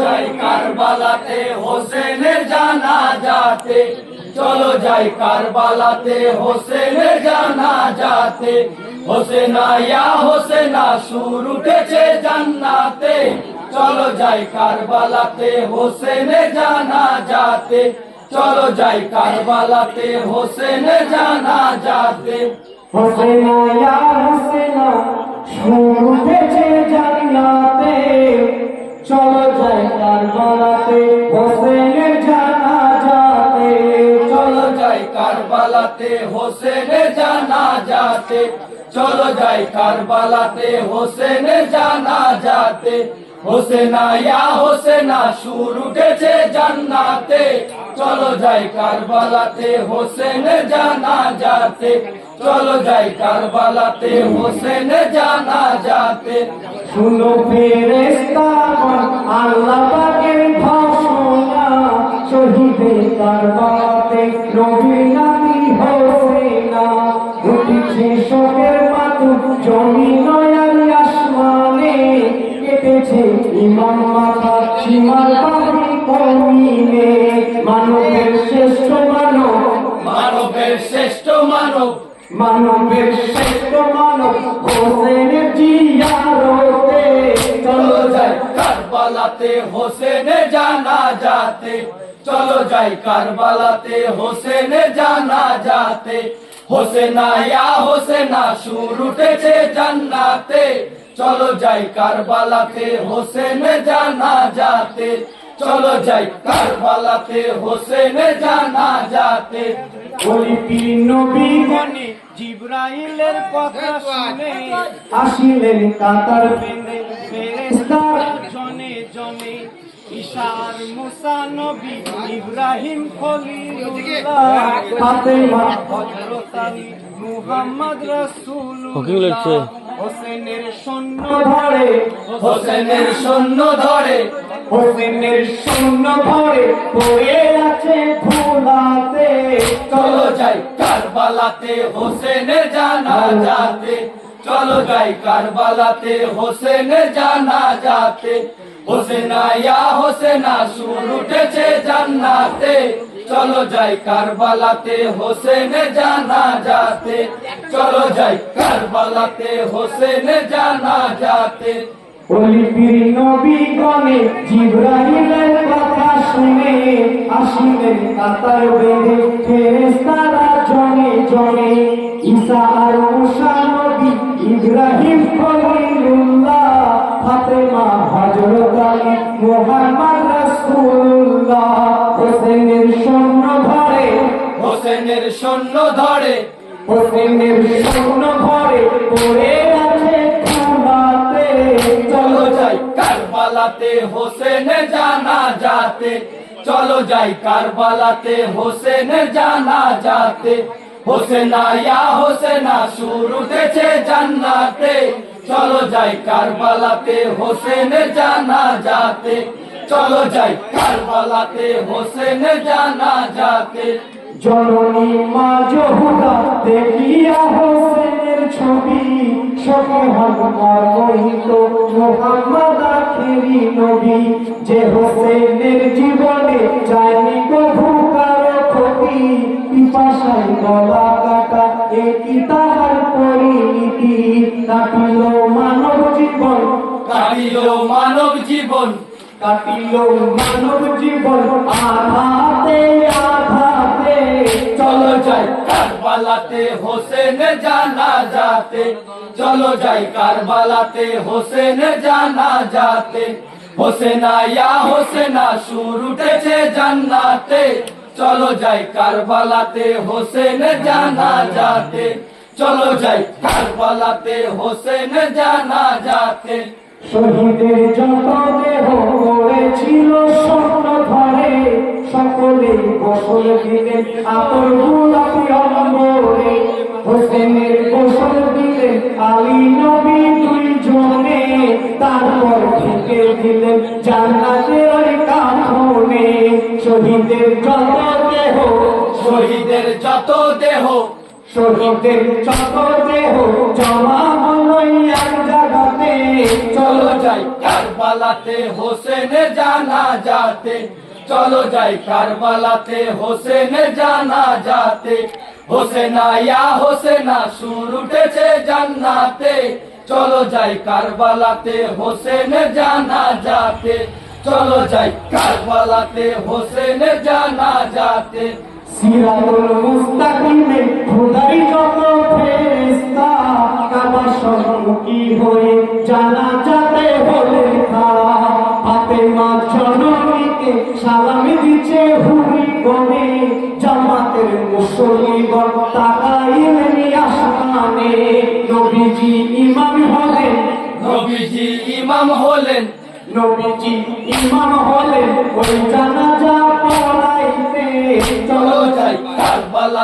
যাই কারবালাতে, হোসেনের জানা যাতে চলো যাই কারবালাতে, হোসেনের জানা যাতে হোসেনা ইয়া, হোসেনা সুর উঠেছে জান্নাতে। চলো যাই কারবালাতে, হোসেনের জানা যাতে চলো যাই কারবালাতে, হোসেনের জানা যাতে হোসেনা ইয়া, হোসেনা সুর উঠেছে জান্নাতে। চলো যাই কারবালাতে হোসেনের জানাজাতে। চলো যাই কারবালাতে হোসেনের জানা যাতে চলো যাই কারবালাতে হোসেনের জানা যাতে হোসেনা, ইয়া হোসেনা, সুর উঠেছে জান্নাতে। চলো যাই কারবালাতে হোসেনের জানা যাতে। চলো যাই কারবালাতে হোসেনের জানা যাতে। শুনো ফেরেশতাগণ, আল্লাহ পাকের ঘোষণা শহীদে কারবালাতে মানব, মানবের শ্রেষ্ঠ মানব হোসেনের জিয়ারতে। চলো যাই কারবালাতে হোসেনে জানা যাতে চলো যাই কারবালাতে হোসেনে জানা যাতে হোসেনা ইয়া হোসেনা, সুর উঠেছে জান্নাতে। চলো যাই কারবালাতে হোসেনে জানা যাতে চলো যাই কারবালাতে হোসেনে জানা যাতে। ওই পীর নবী মনে জিব্রাইলের কথা শুনে আসিলেন কাতার বেঁধে ফেরেশতার জনে জনে। ঈশার মুসা নবী ইব্রাহিম খলিলুল্লাহ ফাতেমা হযরত আলী মুহাম্মদ রাসূলুল্লাহ। হোসেনের সৈন্য ধরে হোসেনের সৈন্য ধরে। হোসেনের শূন্য ধরে পড়ে আছে ভুলাতে। চলো যাই কারবালাতে, হোসেনের জানা যাতে। চলো যাই কারবালাতে, হোসেনের জানা যাতে। হোসেনা হোসেনা সুর উঠেছে জান্নাতে। চলো যাই কারবালাতে, হোসেনের জানা যাতে। চলো যাই কারবালাতে, হোসেনের জানা যাতে। পীর নবী গণে জিব্রাইলের কথা শুনে আসিলেন কাতার বেঁধে, ফেরেশতারা জনে জনে। ঈসা আর মুসা নবী ইব্রাহিম খলিলুল্লাহ, ফাতেমা হযরত আলী মুহাম্মদ রাসূলুল্লাহ। হোসেনের সৈন্য ধরে, হোসেনের সৈন্য ধরে, হোসেনের সৈন্য ধরে পড়ে কারবালাতে হোসেনের জানা যাতে চলো যাই কারবালাতে হোসেনের জানা যাতে হোসেনা হোসেনা সুর উঠেছে জান্নাতে। চলো যাই কারবালাতে হোসেনের জানা যাতে চলো যাই কারবালাতে হোসেনের জানা যাতে জননী মা জহুদা দেখিয়া হোসেনের ছবি হনুমার মোহিত মোহাম্মদ আখেরি নবী। যে হোসেনের জীবনে যায়নি কারও ক্ষতি, পিপাসায় গলা কাটা একই তাহার পরিণীতি। কাটিল মানব জীবন, কাটিল মানব জীবন, কাটিল মানব জীবন আঘাতে চলো যাই কারবালাতে, হোসেন জানা চলো যাই কারবালাতে, হোসেন জানা হোসেনা ইয়া, হোসেনা সুর উঠেছে জান্নাতে। চলো যাই কারবালাতে, হোসেন জানা যাতে চলো যাই কারবালাতে, হোসেন জানা যাতে শহীদের যত দেহ স্বপ্ন ধরে সকলে গোসল দিলেন আতর গোলাপি অম্বরে। হোসেনের গোসল দিলেন আলী নবী দুইজনে, তারপর ঢেকে দিলেন জান্নাতের কাফনে শহীদের যত দেহ, শহীদের যত দেহ শহীদের চকদেহ জমা হলো এক চলো যাই কারবালাতে, হোসেন জানা যাতে। চলো যাই কারবালাতে, হোসেন জানা যাতে। হোসেনা ইয়া, হোসেনা সুর উঠেছে জান্নাতে। চলো যাই কারবালাতে, হোসেন জানা যাতে। চলো যাই কারবালাতে, হোসেন জানা যাতে। সিরাতুল মুস্তাকিমে খোদাই যত ফেরেশতা কাবার সম্মুখী হয়ে জানা যাতে হলে তারা ফাতেমা জননীকে সালাম দিচ্ছে হুরি গনে। জামাতের মুসল্লিগণ তাকাইলেন আসমানে। নবীজি ইমাম হলেন। নবীজি ইমাম হলেন। নবীজি ইমাম হলেন। ওই জানাজা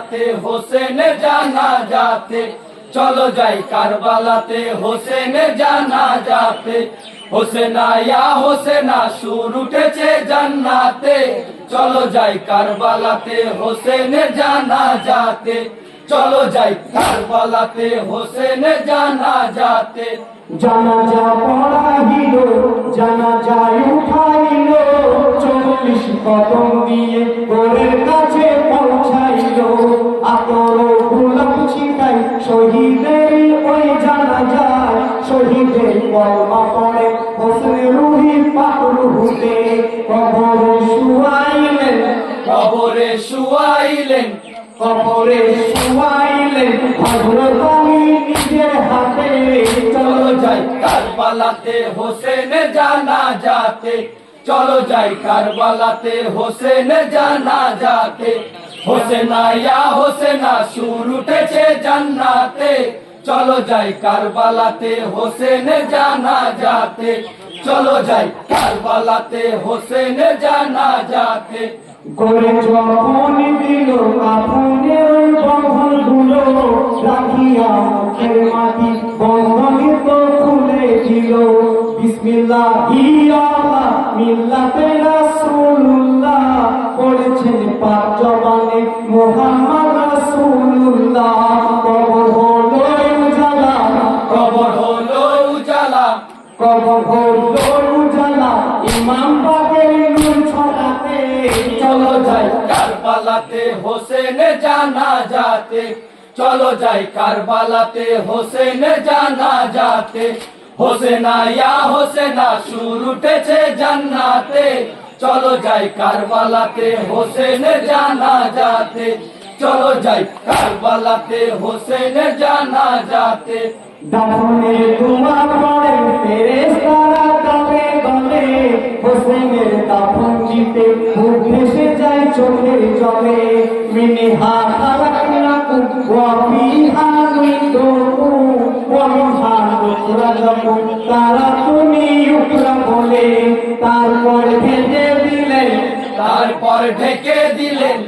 কারবালাতে হোসেন জানা যাতে। চলো যাই কারবালাতে, হোসেন জানা যাতে। হোসেনা ইয়া, হোসেনা সুর উঠেছে জান্নাতে। চলো যাই কারবালাতে, হোসেন জানা যাতে। চলো যাই কারবালাতে, হোসেন জানা যাতে। জানা জানাজা পড়াইল জানাজায় উঠাইল। চল্লিশ কদম দিয়ে গোরের কাছে শহীদের ওই জানাজায় শহীদের কলমা পড়ে। হোসেন রুহি পাকুর হুতে, কবরে শুয়াইলেন কবরে শুয়াইলেন কবরে শুয়াইলেন। হযরত আলী নিজের হাতে চলো যাই কারবালাতে, হোসেন জানা যাতে চলো যাই কারবালাতে, হোসেন জানা যাতে হোসেনা, ইয়া হোসেনা, সুর উঠেছে জান্নাতে। চলো যাই কারবালাতে, হোসেন জানা যাতে। চলো যাই কারবালাতে, হোসেন জানা যাতে। করে যখন দিল কাপুনের বন্ধনগুলো রাখিয়া, মুখের মাটি বন্ধনিত খুলে দিল। বিসমিল্লাহ ইয়া মিল্লাতে রাসূলুল্লাহ পড়েছেন পাঁচ ছড়াতে চলো যাই। কারবালাতে হোসেন জানা যাতে চলো যাই কারবালাতে হোসেন জানা যাতে। হোসেনা ইয়া হোসেনা সুর উঠেছে জান্নাতে। চলো যাই কারবালাতে হোসেন জানা যাতে চলো যাই কারবালাতে হোসেন জানা যাতে। দাফনে দোয়া পড়ে ফেরেশতারা দলে দলে হোসেনের দাফন জিতে ভেসে যায় চোখের জলে। নুখরাজাকুম তারা তুমি বলে, তারপর ভেজে দিলেন, তারপর ঢেকে দিলেন,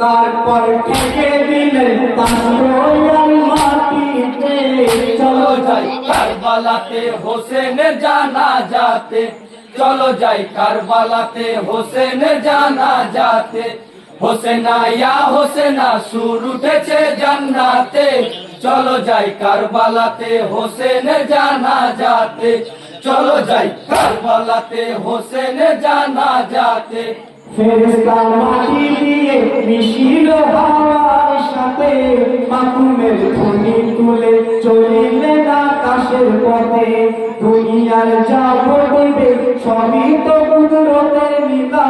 তারপর ঠেকে দিলেন। তার মাটিতে চলো যাই, কারবালাতে হোসেন জানা যাতে চলো যাই কারবালাতে, হোসেন জানা যাতে। হোসেনা ইয়া হোসেনা সুর উঠেছে জান্নাতে। চলো যাই কারবালাতে, হোসেন জানা যাতে। চলো যাই কারবালাতে, হোসেন জানা যাতে। ফেরেশতা মাটি দিয়ে মিশিল হাওয়ার সাথে মাকুমের ধ্বনি তুলে চলিলেন আকাশের পথে। দুনিয়ার যা ঘটবে সবই তো কুদরতের লীলা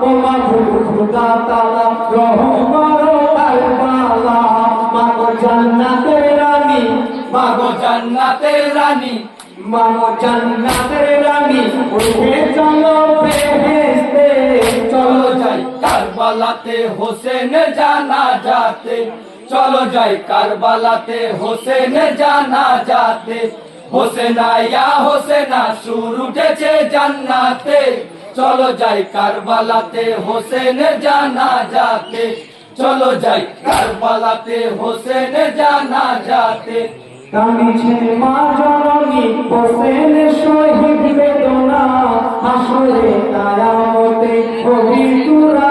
ও মাহুর খুদা তালা রহম করো কারবালা মাগো জান্নাতের রানী, মাগো জান্নাতের রানী, মাগো জান্নাতের রানী ওঠে চলো বেহেশতে চলো যাই কারবালাতে হোসেন জানা যাতে চলো যাই কারবালাতে হোসেন জানা যাতে হোসেনা, ইয়া হোসেনা, সুর উঠেছে জান্নাতে। চলো যাই কারবালাতে হোসেন জানা যাতে। চলো যাই কারবালাতে হোসেন জানা যাতে। তুরা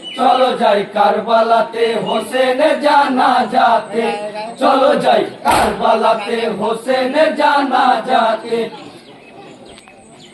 চলো যাই কারবালাতে হোসেন জানা যাতে। চলো যাই কারবালাতে হোসেন জানা যাতে।